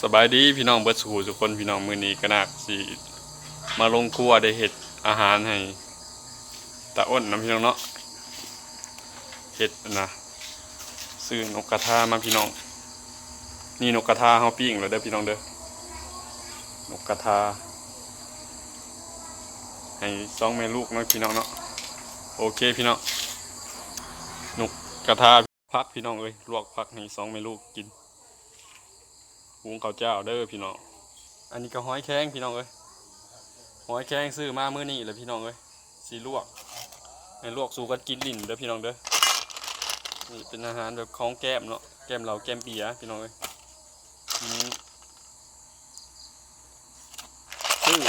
สบายดีพี่น้องเบิร์ดสู่ทุกคนพี่น้องมือนี้ก็นักสิมาลงครัวได้เฮ็ดอาหารให้ตาอ้นนะพี่น้องเนาะเฮ็ดนะซื้อนกกระทามาพี่น้อง นี่นกกระทาเฮาปิ้งแล้วเด้อพี่น้องเด้อนกกระทา ให้สองแม่ลูกเนาะพี่น้องเนาะโอเคพี่น้องนกกระทาพักพี่น้องเอ้ยลวกผักให้สองแม่ลูกกิน หุงข้าวเจ้าเด้อพี่น้อง อันนี้ก็หอยแข้งพี่น้องเอ้ยหอยแข้งซื้อมาเมื้อนี้แหละพี่น้องเอ้ยสีลวกให้ลวกสู่กันกินลิ้นเด้อพี่น้องเด้อ นี่เป็นอาหารแบบของแก้มเนาะ แก้มเราแก้มเปียพี่น้องเอ้ยซื้อ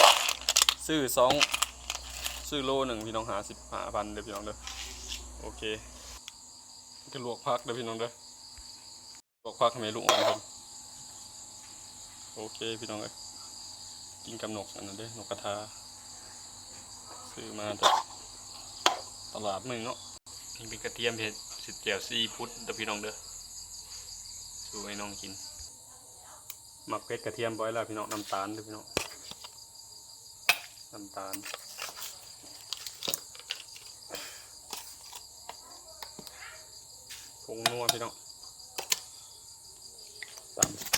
ซื้อสองซื้อโลหนึ่งพี่น้องหาสิบหาพันเด้อพี่น้องเด้อ โอเคจะลวกพักเด้อพี่น้องเด้อลวกพักให้แม่ลูกอ่อนครับ โอเคพี่น้องเอ้ยกินกับนกอันนั้นเด้นกกระทาซื้อมาจากตลาดมึงเนาะนี่เป็นกระเทียมเผ็ดสิเจียวซีพุทธเด้อพี่น้องเด้อสู้ให้น้องกินหมักเผ็ดกระเทียมไว้แล้วพี่น้องน้ำตาลเด้อพี่น้องน้ำตาลผงนัวพี่น้องตาม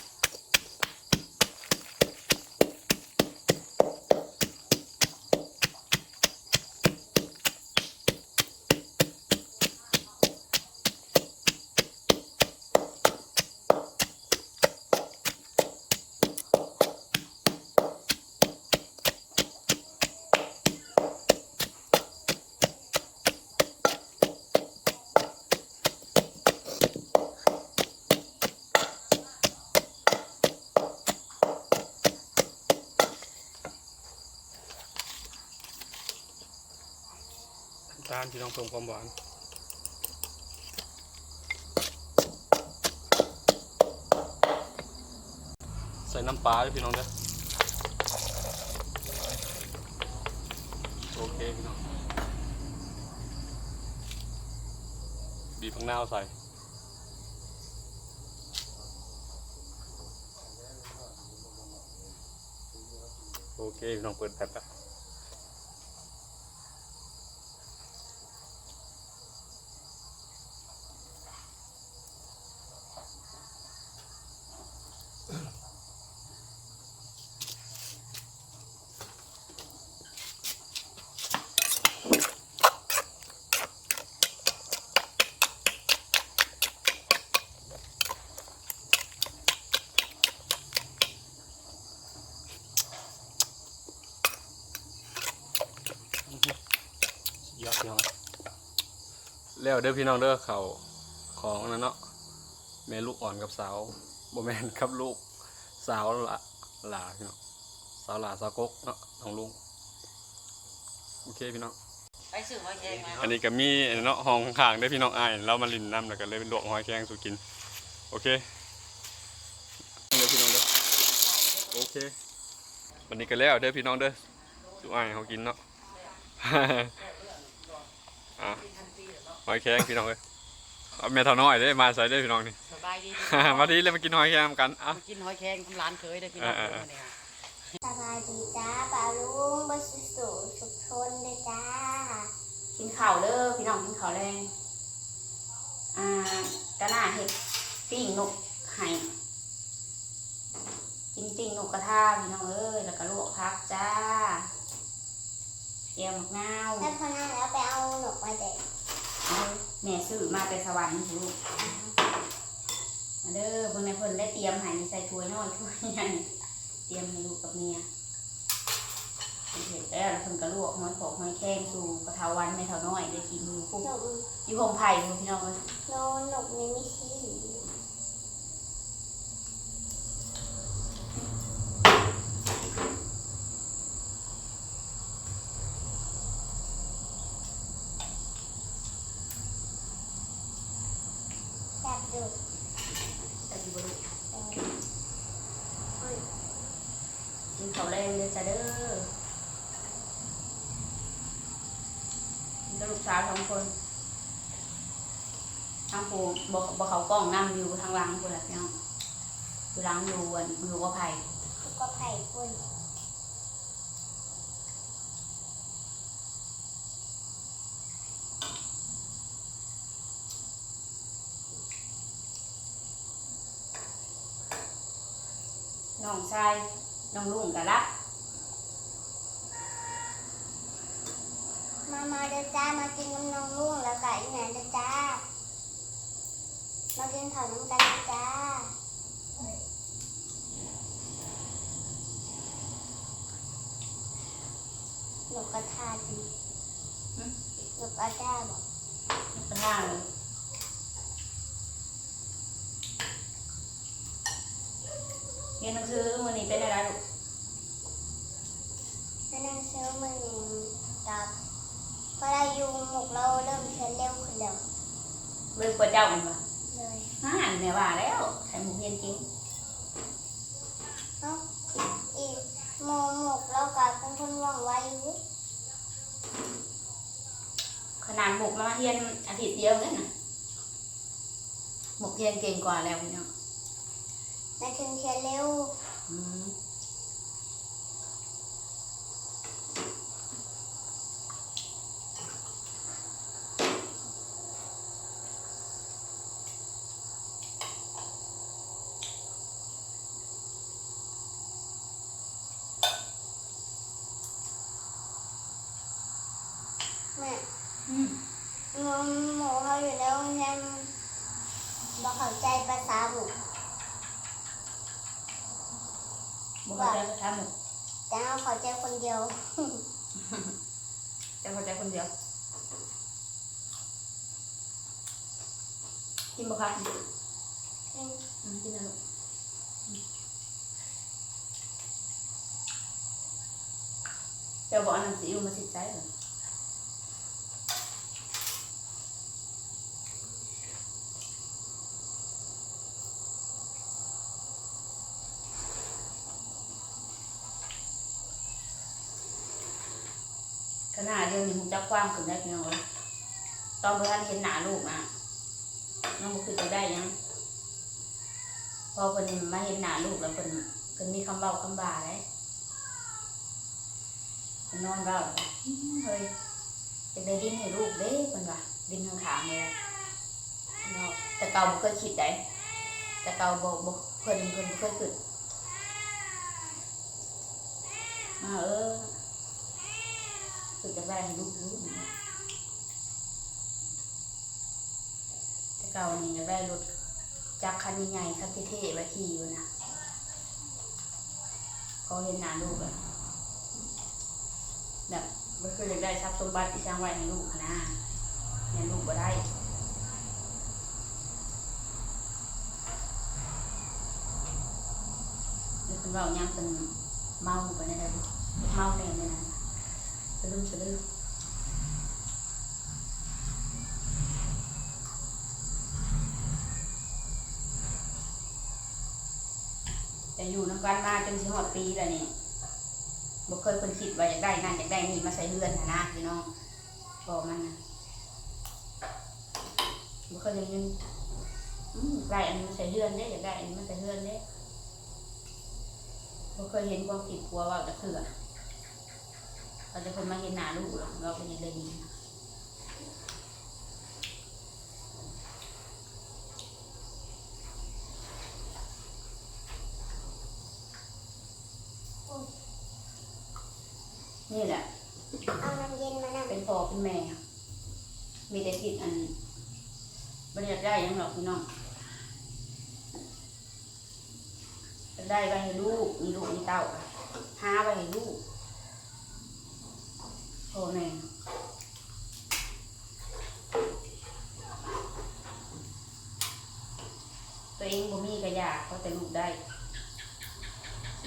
าลพี่น้องเพิ่มความหวานใส่น้ำปลาด้วยพี่น้องเด้อโอเคพี่น้องบีบผักนาวใส่โอเคพี่น้องเปิดแป๊บแล้ว แล้วเด้อพี่น้องเด้อเขาของนั่นเนาะแม่ลูกอ่อนกับสาวบ่แม่นกับลูกสาวหละหลาพี่น้องสาวหลาสาวกกเนาะน้องลุงโอเคพี่น้องไปสื่อมาแยงมาอันนี้ก็มีเนาะห้องข้างๆได้อพี่น้องอ้ายเรามาลินน้ำแล้วก็เลยเป็นลวกหอยแครงสู่กินโอเคเด้อพี่น้องเด้อโอเควันนี้ก็แล้วเด้อพี่น้องเด้อสู่อ้ายเขากินเนาะอะ หอยแครงพี่น้องเอ้ยเอาแม่เท่าน้อยได้อมาใส่ได้อพี่น้องนี่ สบายดีมาดีเลยมากินหอยแครงกันอะกินหอยแครงร้านเคยได้พี่น้องเออเออเนี่ยสบายดีจ้าปลาลุงบสุสุสุขทนเลยจ้า กินข้าวเด้อพี่น้องกินข้าวแรงอ่ากระหน่าเห็ดปิ้งนกไห่กินปิ้งนกกระทาพี่น้องเอ้ยแล้วก็ลวกพักจ้าเตรียมมะนาวแล้วพอนั้นแล้วไปเอาหนกมาเด็กเอา แม่ซื้อมาแต่สวรรค์ลูกมาเด้อเพิ่นในเพิ่นได้เตรียมใหายใส่ถ้วยน้อยถ้วยใหญ่เตรียมให้ลูกกับเมียเห็ดแล้วแล้วเพิ่นก็ลวกหอยขอกหอยแข้งสู่กระเทาวันไม่เท่าน้อยได้กินอยู่ปุ๊บหนกอยู่หงไผ่พี่น้องเอ้ยนหนกนี่ไม่ชี้ แบบดุแต่ที่บ่รู้เออกินเขาแรงเด้อจ้าเด้อกินกับลูกสาวสองคนทางปู่บ่บ่เขากล้องนำอยู่ทางหลังพุ่นล่ะพี่น้องอยู่หล้างอยู่อันอยู่กับไผ่ ก็ไผ่คุณ น้องชายน้องลุงกับรับมามาเด้อจ้ามากินน้ำนองลุงแล้วก็อีแม่เด้อจ้ามากินข้าวน้ำกันเด้อจ้าหนูกระทาดีหนูกระทาบอกข้างหน้าเลย รียนหนังสือมือนี้เป็นอะไรลูกแล้วนั่งเซลมือหนึ่งกับพอเราอยู่หมกเราเริ่มเชิญเร็วขึ้นแล้วเบิ่งกว่าเจ้ามันมาเลยฮ่านแม่ว่าแล้วใส่หมูเย็นจริงเนาะอีกโมหมกเราก็เป็นคนว่องไวอยู่ขนาดหมกมาเรียนอาทิตย์เดียวเนี่ยนะหมกเรียนเก่งกว่าแล้วพี่น้อง ในถึงเชิญเร็วอืมแม่อืมหมูหมูเขาอยู่แล้วยังบอกเข้าใจภาษาบุก บอกเข้าใจภาษาหมกแต่เขาเข้าใจคนเดียวจะเข้าใจคนเดียว กินบ่ครับอืมกินนะลูกอืมเจ้าบอกอันนั้นสิอยู่มาสิใจเหรอ ขนาดเดียวนี่ผมจะกว้างขึ้นได้เพี่น้องเลยตอนเพื่อนเห็นหนาลูกอะน้องบุคือจะได้ยังพอเพิ่นมาเห็นหนาลูกแล้วเพิ่นเพิ่นมีคำเบาคำบาได้เพิ่นนอนเบาอื้อเฮ้ยจะได้ดินให้ลูกเด้เพิ่นว่าดินข้างๆนี่แหละเนาะแต่เก่าบ่เคยคิดได้แต่เก่าบ่บ่เพิ่นเพิ่นเคยคิดอ่าเออ คือจะได้ให้ลูกรู้นะแต่เก่านี่จะได้รถจักรคันใหญ่คันเท่ๆไว้ขี่อยู่นะเขาเห็นหน้าลูกอะแบบมันคืออยากได้ทรัพย์สมบัติที่สร้างไว้ให้ลูกนะเนี่ยลูกบ่ได้นี่คุณเรายังเป็นเมาไปได้เลยเมาแน่เลยนะ สะดุ้งสะดือแต่อยู่น้ำกันมาจนสิหอดปีแล้วนี่บ่เคยคนคิดว่าอยากได้นั่นอยากได้นี่มาใส่เรือนนะนะพี่น้องบอกมันนะบ่เคยย่างยากได้อันนี้มาใส่เรือนเด้อยากได้อันนี้มาใส่เรือนเด้บ่เคยเห็นความคิดกลัวว่าจะเถื่อ เราจะคนมาเห็นหนาลูกหรอกเราเป็นยังไงดีนะนี่แหละ เอาน้ำเย็นมานั่งเป็นพ่อเป็นแม่ มีแต่คิดอันบริยากได้ยังหรอกพี่น้องได้ไปให้ลูกมีลูกมีเต้าหาไปให้ลูก พ่อแม่ตัวเองบ่มีก็อยากเขาแต่ลูกได้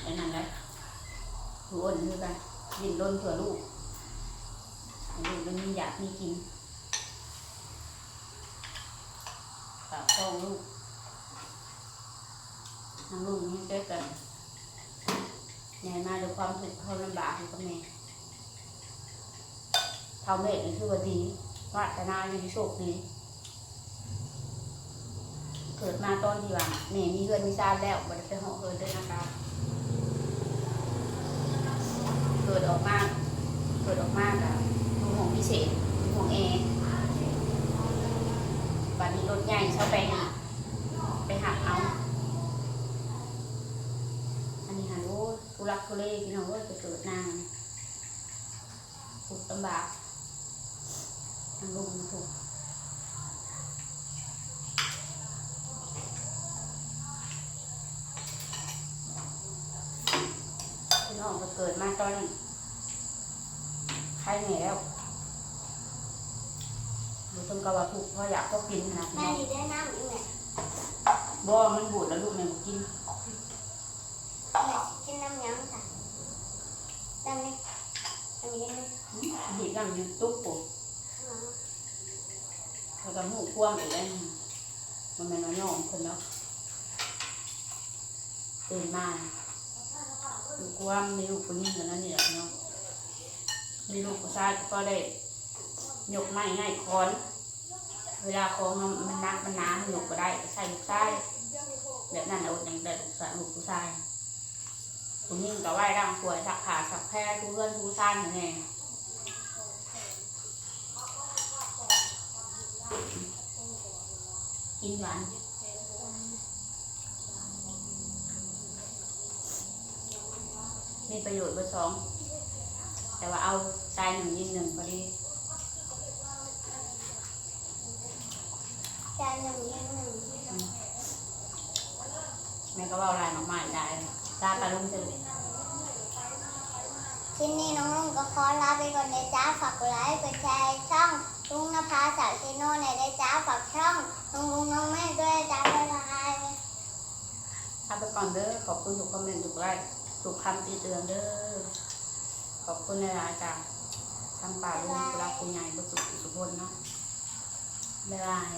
ไอ้นั่นแหละหูอ้นคือกันดิ้นรนเผื่อลูกลูกมันมีอยากมีกินปากท้องลูกทางลูกนี่เจอกันใหญ่มาด้วยความทุกข์ความลำบากอยู่กับแม่ เท่าเม็ดนี่คือว่าดีวาสนาอยู่ที่โชคดีเเกิดมาตอนที่ว่าแม่มีเฮือนมีซานแล้วบ่ได้ไปหาะเฮือนเด้อนะคะเกิดออกมาเกิดออกมากับดูห้องพิเศษดูหงแอร์บัดนี้รถใหญ่ช่าไปนี่ไปหักเอาอันนี้หันโอ้ทุรักทุเลพี่น้องเอ้ยไปเกิดนางถูกลำบาก ทางลงถูกพี่น้องก็เกิดมาตอนใครแหน่แล้วดูต้นกระวาถูกเพราะอยากก็กินขนาดแม่นี้ดีได้น้ำอีกแม่บ่มันบูดแล้วลูกแม่บ่กินแม่กินน้ำยังค่ะได้ไหมอันนี้ได้ไหมบีบน้ำอยูตุ๊กปุ๊บอ๋อ แล้วก็หูควงอีกแล้วมันแม่นว่าย่องเพิ่นเนาะตื่นมาหูควงมีลูกคนนี้กันนั่นเนี่แหละเนาะมีลูกผู้ชายก็ได้ยกไม้ง่ายคอน เวลาของมันมันนักมันหนามันยกก็ได้ใส่ลูกชายแบบนั้นเอาอย่างแต่ลูกชายลูกผู้ชายคนนี้ก็ไหว้ร่างป่วยสักขาสักแพ้ทุเพื่อนทุกชาติแน่ กินหวานมีประโยชน์เบอร์สอง แต่ว่าเอาทรายหนึ่งยิงหนึ่งพอดีจานหนึ่งยังหนึ่งแม่ก็ว่าลายมากมายได้ตาปลาลุงจะคลิปนี้น้องลุงก็ขอลาไปก่อนเลยจ้าฝากกดไลค์กดแชร์ช่อง ลุงนภาสาวเชโน่ในอยได้จ้าฝากช่องลุงลุงน้องแม่ด้วยจ้าบ๊ายบายลาไปก่อนเด้อขอบคุณทุกคอมเมนต์ทุกไลค์ทุกคำตีเตือนเด้อขอบคุณในรายการทำป่าลุงกุลาคุณใหญ่ประสุขสุพลเนาะบ๊ายบาย